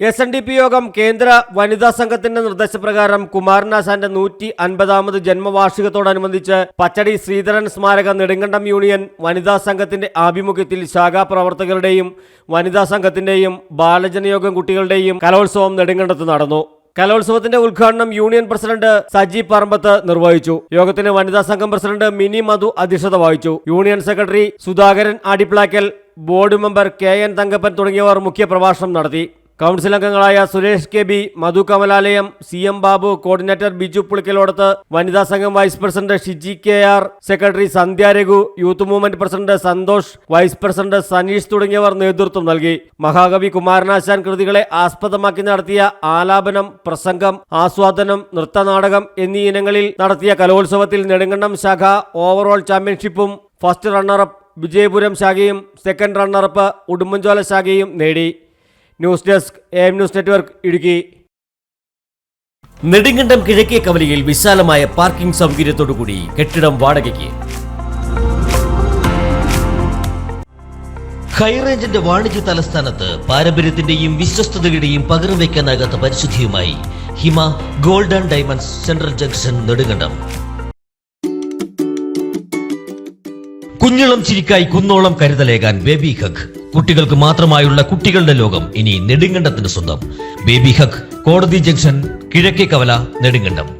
S N D P യോഗം കേന്ദ്ര വനിതാ സംഘത്തിന്റെ നിർദ്ദേശപ്രകാരം കുമാരനാശാന്റെ നൂറ്റി അൻപതാമത് ജന്മവാർഷികത്തോടനുബന്ധിച്ച് പച്ചടി ശ്രീധരൻ സ്മാരക നെടുങ്കണ്ടം യൂണിയൻ വനിതാ സംഘത്തിന്റെ ആഭിമുഖ്യത്തിൽ ശാഖാ പ്രവർത്തകരുടെയും വനിതാ സംഘത്തിന്റെയും ബാലജനയോഗം കുട്ടികളുടെയും കലോത്സവം നെടുങ്കണ്ടത്ത് നടന്നു. കലോത്സവത്തിന്റെ ഉദ്ഘാടനം യൂണിയൻ പ്രസിഡന്റ് സജി പറമ്പത്ത് നിർവഹിച്ചു. യോഗത്തിന് വനിതാ സംഘം പ്രസിഡന്റ് മിനി മധു അധ്യക്ഷത വഹിച്ചു. Union secretary Sudhakaran Adiplakkal board member K N Thankappan തുടങ്ങിയവർ മുഖ്യപ്രഭാഷണം നടത്തി. കൗൺസിൽ അംഗങ്ങളായ Suresh K B Madhu Kamalalayam C M Babu coordinator Biju Pulikkalodath വനിതാ സംഘം vice president Shiji K R secretary Sandhya Raghu youth movement president Santhosh vice president Saneesh തുടങ്ങിയവർ നേതൃത്വം നൽകി. മഹാകവി കുമാരനാശാൻ കൃതികളെ ആസ്പദമാക്കി നടത്തിയ ആലാപനം പ്രസംഗം ആസ്വാദനം നൃത്തനാടകം എന്നീ ഇനങ്ങളിൽ നടത്തിയ കലോത്സവത്തിൽ നെടുങ്കണ്ടം ശാഖ ഓവറോൾ ചാമ്പ്യൻഷിപ്പും ഫസ്റ്റ് റണ്ണറപ്പ് വിജയപുരം ശാഖയും സെക്കൻഡ് റണ്ണറപ്പ് ഉടുമ്പൻചോല ശാഖയും നേടി. News desk A M news network Idukki. Nedumkandam കിഴക്കേ കവലയിൽ വിശാലമായ പാർക്കിംഗ് സൗകര്യത്തോടുകൂടി കെട്ടിടം വാടകയ്ക്ക്. ഹൈറേഞ്ചിന്റെ വാണിജ്യ തലസ്ഥാനത്ത് പാരമ്പര്യത്തിന്റെയും വിശ്വസ്തതയുടെയും പകരം വയ്ക്കാനാകാത്ത പരിശുദ്ധിയുമായി Hima golden and diamonds central junction Nedumkandam. കുഞ്ഞിളം ചിരിക്കായി കുന്നോളം കരുതലേകാൻ ബേബി ഹഗ്. കുട്ടികൾക്ക് മാത്രമായുള്ള കുട്ടികളുടെ ലോകം ഇനി നെടുങ്കണ്ടത്തിന് സ്വന്തം. ബേബി ഹഗ് കോടതി ജംഗ്ഷൻ കിഴക്കേ കവല നെടുങ്കണ്ടം.